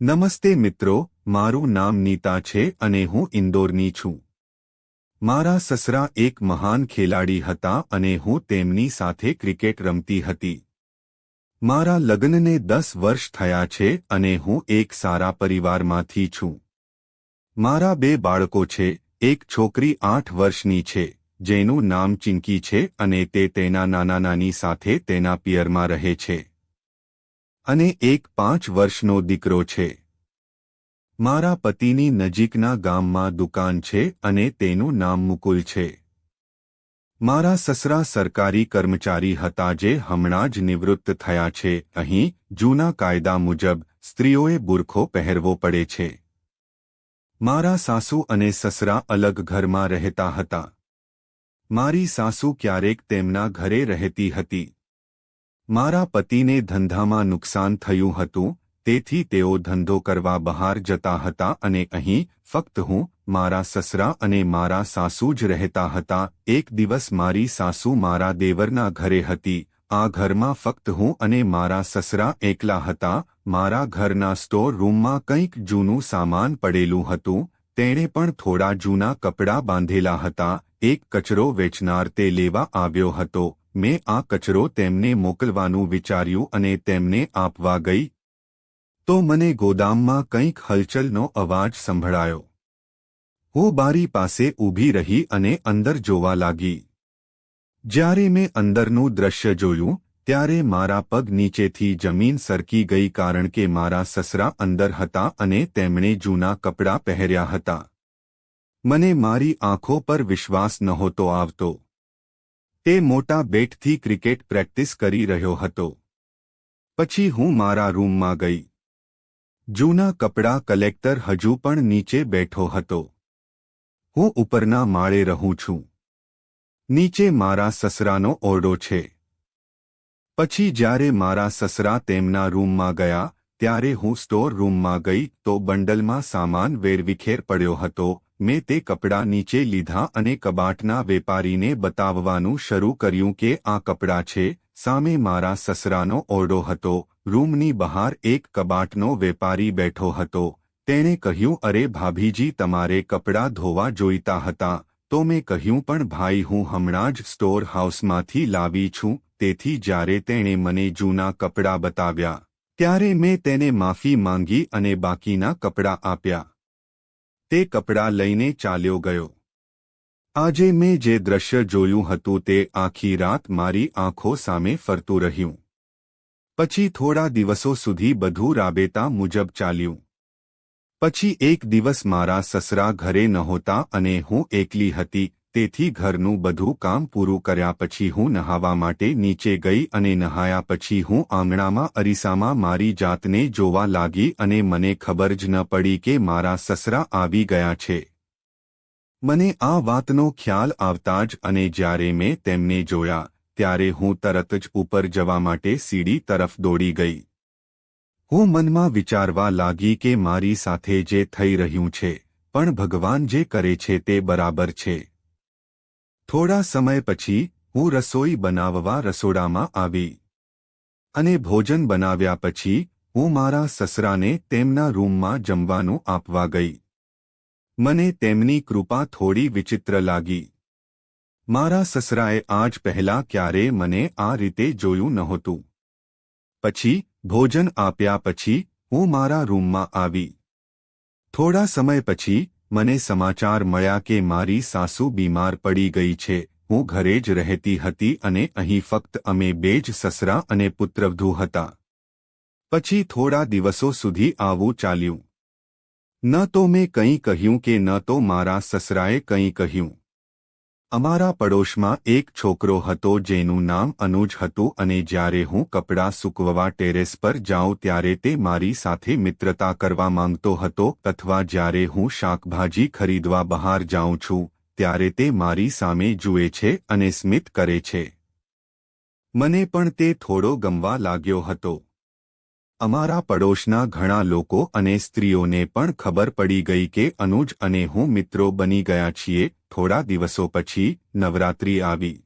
નમસ્તે મિત્રો, મારું નામ નીતા છે અને હું ઇન્દોરની છું. મારા સસરા એક મહાન ખેલાડી હતા અને હું તેમની સાથે ક્રિકેટ રમતી હતી. મારા લગ્નને દસ વર્ષ થયા છે અને હું એક સારા પરિવારમાંથી છું. મારા બે બાળકો છે, એક છોકરી આઠ વર્ષની છે, જેનું નામ ચિંકી છે અને તે તેના નાના નાની સાથે તેના પિયરમાં રહે છે. અને એક પાંચ વર્ષનો દીકરો છે. મારા પતિની નજીકના ગામમાં દુકાન છે અને તેનું નામ મુકુલ છે. મારા સસરા સરકારી કર્મચારી હતા જે હમણાં જ નિવૃત્ત થયા છે. અહીં, જૂના કાયદા મુજબ, સ્ત્રીઓએ બુરખો પહેરવો પડે છે. મારા સાસુ અને સસરા અલગ ઘરમાં રહેતા હતા. મારી સાસુ ક્યારેક તેમના ઘરે રહેતી હતી. મારા પતિને ધંધામાં નુકસાન થયું હતું, તેથી તેઓ ધંધો કરવા બહાર જતા હતા અને અહીં ફક્ત હું, મારા સસરા અને મારા સાસુ જ રહેતા હતા. એક દિવસ મારી સાસુ મારા દેવરના ઘરે હતી. આ ઘરમાં ફક્ત હું અને મારા સસરા એકલા હતા. મારા ઘરના સ્ટોર રૂમમાં કંઈક જૂનું સામાન પડેલું હતું. તેણે પણ થોડા જૂના કપડાં બાંધેલા હતા. એક કચરો વેચનાર તે લેવા આવ્યો હતો. મેં આ કચરો તેમને મોકલવાનું વિચાર્યું અને તેમને આપવા ગઈ. તો મને ગોદામમાં કંઈક હલચલનો અવાજ સંભળાયો. હું બારી પાસે ઊભી રહી અને અંદર જોવા લાગી. જ્યારે મેં અંદરનું દ્રશ્ય જોયું, ત્યારે મારા પગ નીચેથી જમીન સરકી ગઈ કારણ કે મારા સસરા અંદર હતા અને તેમણે જૂના કપડાં પહેર્યા હતા. મને મારી આંખો પર વિશ્વાસ નહોતો આવતો. તે મોટા બેટથી ક્રિકેટ પ્રેક્ટિસ કરી રહ્યો હતો. પછી હું મારા રૂમમાં ગઈ. જૂના કપડાં કલેક્ટર હજુ પણ નીચે બેઠો હતો. હું ઉપરના માળે રહું છું. નીચે મારા સસરાનો ઓરડો છે. પછી જ્યારે મારા સસરા તેમના રૂમમાં ગયા, ત્યારે હું સ્ટોર રૂમમાં ગઈ તો બંડલમાં સામાન વેરવિખેર પડ્યો હતો મેં તે કપડાં નીચે લીધા અને કબાટના વેપારીને બતાવવાનું શરૂ કર્યું કે આ કપડાં છે. સામે મારા સસરાનો ઓરડો હતો. રૂમની બહાર એક કબાટનો વેપારી બેઠો હતો. તેણે કહ્યું, અરે ભાભીજી, તમારે કપડાં ધોવા જોઈતા હતા. તો મેં કહ્યું, પણ ભાઈ, હું હમણાં જ સ્ટોર હાઉસમાંથી લાવી છું. તેથી જ્યારે તેણે મને જૂના કપડાં બતાવ્યા, ત્યારે મેં તેને માફી માંગી અને બાકીના કપડાં આપ્યા. તે કપડાં લઈને ચાલ્યો ગયો. આજે મેં જે દ્રશ્ય જોયું હતું તે આખી રાત મારી આંખો સામે ફરતું રહ્યું. પછી થોડા દિવસો સુધી બધું રાબેતા મુજબ ચાલ્યું. પછી એક દિવસ મારા સસરા ઘરે નહોતા અને હું એકલી હતી. તેથી ઘરનું બધું કામ પૂરું કર્યા પછી હું નહાવા માટે નીચે ગઈ અને નહાયા પછી હું આંગણામાં અરીસામાં મારી જાતને જોવા લાગી અને મને ખબર જ ન પડી કે મારા સસરા આવી ગયા છે. મને આ વાતનો ખ્યાલ આવતા જ અને જ્યારે મેં તેમને જોયા, ત્યારે હું તરત જ ઉપર જવા માટે સીડી તરફ દોડી ગઈ. હું મનમાં વિચારવા લાગી કે મારી સાથે જે થઈ રહ્યું છે, પણ ભગવાન જે કરે છે તે બરાબર છે. થોડા સમય પછી હું રસોઈ બનાવવા રસોડામાં આવી. અને ભોજન બનાવ્યા પછી હું મારા સસરાને તેમના રૂમમાં જમવાનું આપવા ગઈ. મને તેમની કૃપા થોડી વિચિત્ર લાગી. મારા સસરાએ આજ પહેલા ક્યારે મને આ રીતે જોયું નહોતું. પછી ભોજન આપ્યા પછી હું મારા રૂમમાં આવી. થોડા સમય પછી મને સમાચાર મળ્યા કે મારી સાસુ બીમાર પડી ગઈ છે. હું ઘરે જ રહેતી હતી અને અહીં ફક્ત અમે બે જ સસરા અને પુત્રવધુ હતા. પછી થોડા દિવસો સુધી આવું ચાલ્યું. ન તો મેં કંઈ કહ્યું કે ન તો મારા સસરાએ કંઈ કહ્યું. અમારા પડોશમાં એક છોકરો હતો જેનું નામ અનુજ હતું અને જ્યારે હું કપડાં સૂકવવા ટેરેસ પર જાઉં ત્યારે તે મારી સાથે મિત્રતા કરવા માંગતો હતો અથવા જ્યારે હું શાકભાજી ખરીદવા બહાર જાઉં છું, ત્યારે તે મારી સામે જુએ છે અને સ્મિત કરે છે. મને પણ તે થોડો ગમવા લાગ્યો હતો. અમારા પડોશના ઘણા લોકો અને સ્ત્રીઓને પણ ખબર પડી ગઈ કે અનુજ અને હું મિત્રો બની ગયા છીએ. થોડા દિવસો પછી નવરાત્રી આવી.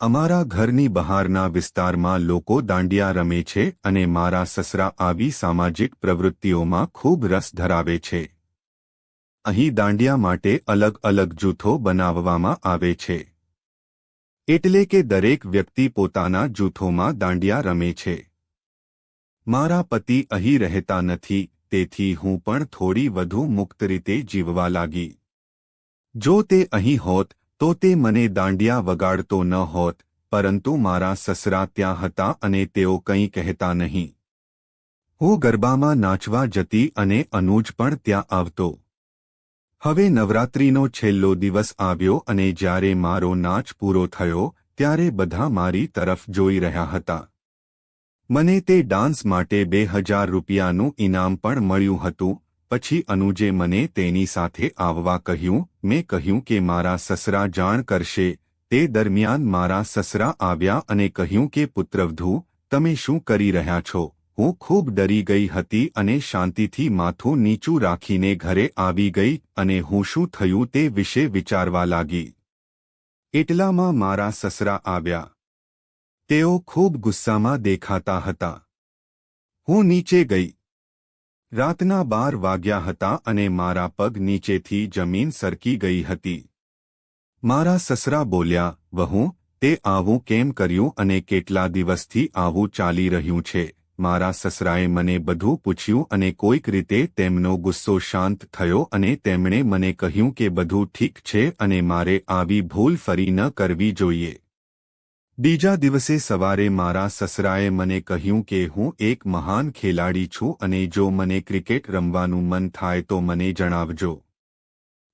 અમારા ઘરની બહારના વિસ્તારમાં લોકો દાંડિયા રમે છે અને મારા સસરા આવી સામાજિક પ્રવૃત્તિઓમાં ખૂબ રસ ધરાવે છે. અહીં દાંડિયા માટે અલગ અલગ જૂથો બનાવવામાં આવે છે. એટલે કે દરેક વ્યક્તિ પોતાના જૂથોમાં દાંડિયા રમે છે. મારા પતિ અહીં રહેતા નથી, તેથી હું પણ થોડી વધુ મુક્ત રીતે જીવવા લાગી. જો તે અહીં હોત, તો તે મને દાંડિયા વગાડતો ન હોત, પરંતુ મારા સસરા ત્યાં હતા અને તેઓ કંઈ કહેતા નહીં. હું ગરબામાં નાચવા જતી અને અનુજ પણ ત્યાં આવતો. હવે નવરાત્રિનો છેલ્લો દિવસ આવ્યો અને જ્યારે મારો નાચ પૂરો થયો, ત્યારે બધા મારી તરફ જોઈ રહ્યા હતા. મને તે ડાન્સ માટે બે હજાર રૂપિયાનું ઇનામ પણ મળ્યું હતું, પછી અનુજે મને તેની સાથે આવવા કહ્યું, મેં કહ્યું કે મારા સસરા જાણ કરશે, તે દરમિયાન મારા સસરા આવ્યા અને કહ્યું કે પુત્રવધુ, તમે શું કરી રહ્યા છો? હું ખૂબ ડરી ગઈ હતી અને શાંતિથી માથું નીચું રાખીને ઘરે આવી ગઈ અને હું શું થયું તે વિશે વિચારવા લાગી. એટલામાં મારા સસરા આવ્યા. તેઓ ખૂબ ગુસ્સામાં દેખાતા હતા. હું નીચે ગઈ. રાતના બાર વાગ્યા હતા અને મારા પગ નીચેથી જમીન સરકી ગઈ હતી. મારા સસરા બોલ્યા, વહુ, તે આવું કેમ કર્યું અને કેટલા દિવસથી આવું ચાલી રહ્યું છે? મારા સસરાએ મને બધું પૂછ્યું અને કોઈક રીતે તેમનો ગુસ્સો શાંત થયો અને તેમણે મને કહ્યું કે બધું ઠીક છે અને મારે આવી ભૂલ ફરી ન કરવી જોઈએ. બીજા દિવસે સવારે મારા સસરાએ મને કહ્યું કે હું એક મહાન ખેલાડી છું અને જો મને ક્રિકેટ રમવાનું મન થાય તો મને જણાવજો.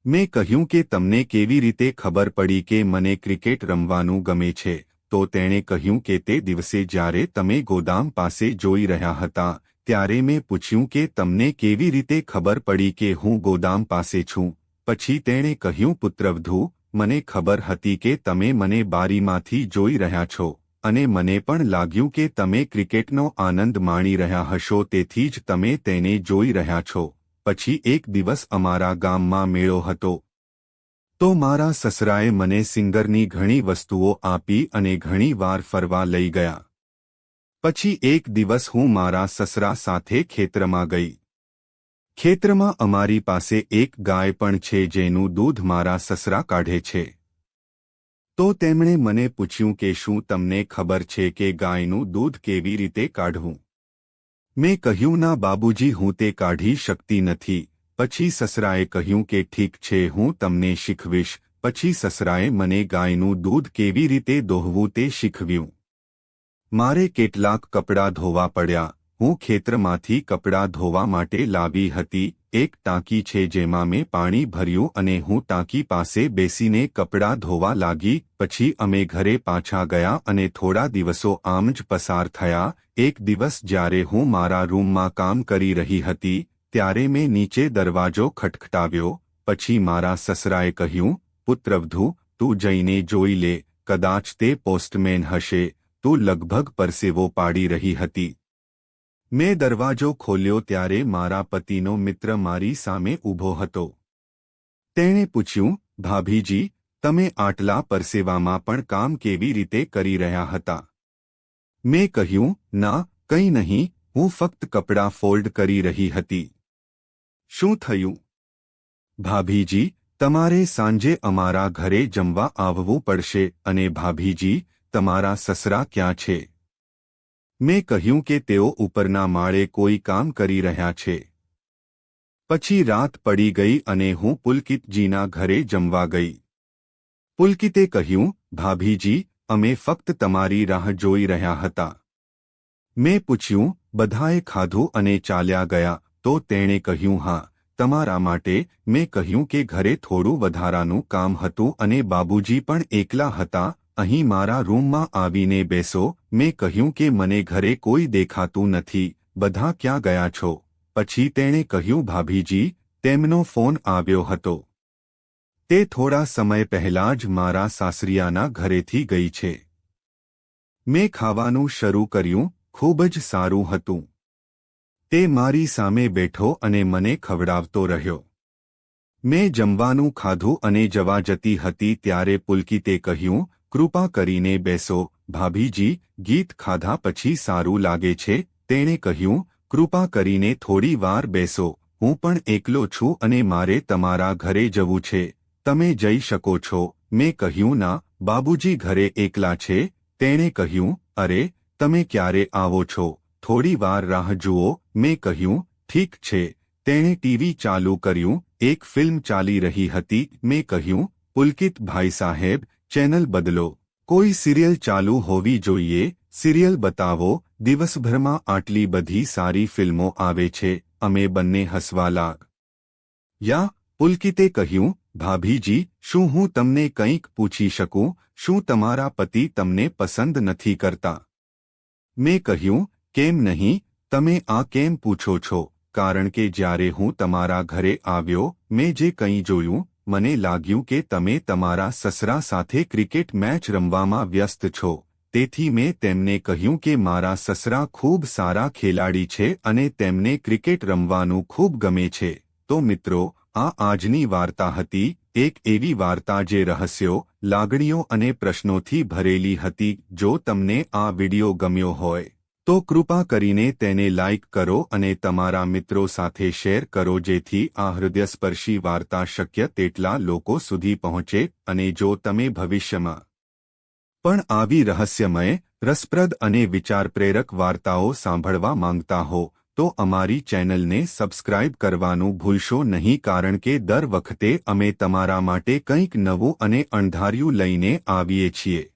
મેં કહ્યું કે તમને કેવી રીતે ખબર પડી કે મને ક્રિકેટ રમવાનું ગમે છે, તો તેણે કહ્યું કે તે દિવસે જ્યારે તમે ગોદામ પાસે જોઈ રહ્યા હતા, ત્યારે મેં પૂછ્યું કે તમને કેવી રીતે ખબર પડી કે હું ગોદામ પાસે છું, પછી તેણે કહ્યું, પુત્રવધુ મને ખબર હતી કે તમે મને બારીમાંથી જોઈ રહ્યા છો, અને મને પણ લાગ્યું કે તમે ક્રિકેટનો આનંદ માણી રહ્યા હશો, તેથી જ તમે તેને જોઈ રહ્યા છો. પછી એક દિવસ અમારા ગામમાં મેળો હતો. તો મારા સસરાએ મને સિંગરની ઘણી વસ્તુઓ આપી અને ઘણી વાર ફરવા લઈ ગયા. પછી એક દિવસ હું મારા સસરા સાથે ખેતરમાં ગઈ. ખેતરમાં અમારી પાસે એક ગાય પણ છે જેનું દૂધ મારા સસરા કાઢે છે. તો તેમણે મને પૂછ્યું કે શું તમને ખબર છે કે ગાયનું દૂધ કેવી રીતે કાઢવું? મેં કહ્યું, ના બાબુજી, હું તે કાઢી શકતી નથી. પછી સસરાએ કહ્યું કે ઠીક છે, હું તમને શીખવીશ. પછી સસરાએ મને ગાયનું દૂધ કેવી રીતે દોહવું તે શીખવ્યું. મારે કેટલાક કપડાં ધોવા પડ્યા. હું ખેતરમાંથી કપડાં ધોવા માટે લાવી હતી, એક ટાંકી છે જેમાં મેં પાણી ભર્યું અને હું ટાંકી પાસે બેસીને કપડાં ધોવા લાગી, પછી અમે ઘરે પાછા ગયા અને થોડા દિવસો આમ જ પસાર થયા, એક દિવસ જ્યારે હું મારા રૂમમાં કામ કરી રહી હતી, ત્યારે મેં નીચે દરવાજો ખટખટાવ્યો, પછી મારા સસરાએ કહ્યું, પુત્રવધુ, તું જઈને જોઈ લે, કદાચ તે પોસ્ટમેન હશે, તું લગભગ પરસેવો પાડી રહી હતી. મેં દરવાજો ખોલ્યો ત્યારે મારા પતિનો મિત્ર મારી સામે ઊભો હતો. તેણે પૂછ્યું, ભાભીજી, તમે આટલા પરસેવામાં પણ કામ કેવી રીતે કરી રહ્યા હતા? મેં કહ્યું, ના, કંઈ નહીં, હું ફક્ત કપડાં ફોલ્ડ કરી રહી હતી. શું થયું? ભાભીજી, તમારે સાંજે અમારા ઘરે જમવા આવવું પડશે અને ભાભીજી, તમારા સસરા ક્યાં છે? મેં કહ્યું કે તેઓ ઉપરના માળે કોઈ કામ કરી રહ્યા છે. પછી રાત પડી ગઈ અને હું પુલકિતજીના ઘરે જમવા ગઈ. પુલકિતે કહ્યું, ભાભીજી, અમે ફક્ત તમારી રાહ જોઈ રહ્યા હતા. મેં પૂછ્યું, બધાએ ખાધું અને ચાલ્યા ગયા? તો તેણે કહ્યું, હા, તમારા માટે મેં કહ્યું કે ઘરે થોડું વધારાનું કામ હતું અને બાબુજી પણ એકલા હતા, અહીં મારા રૂમમાં આવીને બેસો મેં કહ્યું કે મને ઘરે કોઈ દેખાતું નથી, બધા ક્યાં ગયા છો? પછી તેણે કહ્યું, ભાભીજી, તેમનો ફોન આવ્યો હતો. તે થોડા સમય પહેલા જ મારા સાસરિયાના ઘરેથી ગઈ છે. મેં ખાવાનું શરૂ કર્યું, ખૂબ જ સારું હતું. તે મારી સામે બેઠો અને મને ખવડાવતો રહ્યો. મેં જમવાનું ખાધું અને જવા જતી હતી ત્યારે પુલકીતે કહ્યું, કૃપા કરીને બેસો ભાભીજી, ગીત ખાધા પછી સારું લાગે છે, તેણે કહ્યું, કૃપા કરીને થોડી વાર બેસો, હું પણ એકલો છું અને મારે તમારા ઘરે જવું છે, તમે જઈ શકો છો. મેં કહ્યું, ના, બાબુજી ઘરે એકલા છે. તેણે કહ્યું, અરે, તમે ક્યારે આવો છો? થોડી વાર રાહ જુઓ. મેં કહ્યું, ઠીક છે. તેણે ટીવી ચાલુ કર્યું, એક ફિલ્મ ચાલી રહી હતી. મેં કહ્યું પુલકિત ભાઈ સાહેબ, ચેનલ બદલો. કોઈ સિરિયલ ચાલુ હોવી જોઈએ સિરિયલ બતાવો દિવસભરમાં આટલી બધી સારી ફિલ્મો આવે છે અમે બંને હસવા લાગ યા પુલકિતે કહ્યું ભાભીજી શું હું તમને કંઈક પૂછી શકું શું તમારા પતિ તમને પસંદ નથી કરતા મેં કહ્યું કેમ નહીં તમે આ કેમ પૂછો છો કારણ કે જ્યારે હું તમારા ઘરે આવ્યો મેં જે કંઈ જોયું મને લાગ્યું કે તમે તમારા સસરા સાથે ક્રિકેટ મેચ રમવામાં વ્યસ્ત છો. તેથી મેં તેમને કહ્યું કે મારા સસરા ખૂબ સારા ખેલાડી છે અને તેમને ક્રિકેટ રમવાનું ખૂબ ગમે છે. તો મિત્રો, આ આજની વાર્તા હતી, એક એવી વાર્તા જે રહસ્યો, લાગણીઓ અને પ્રશ્નોથી ભરેલી હતી, જો તમને આ વિડિયો ગમ્યો હોય. તો કૃપા કરીને તેને લાઇક કરો અને તમારા મિત્રો સાથે શેર કરો જેથી આ હૃદયસ્પર્શી વાર્તા શક્ય તેટલા લોકો સુધી પહોંચે અને જો તમે ભવિષ્યમાં પણ આવી રહસ્યમય, રસપ્રદ અને વિચારપ્રેરક વાર્તાઓ સાંભળવા માંગતા હો, તો અમારી ચેનલને સબસ્ક્રાઇબ કરવાનું ભૂલશો નહીં કારણ કે દર વખતે અમે તમારા માટે કંઈક નવું અને અણધાર્યું લઈને આવીએ છીએ.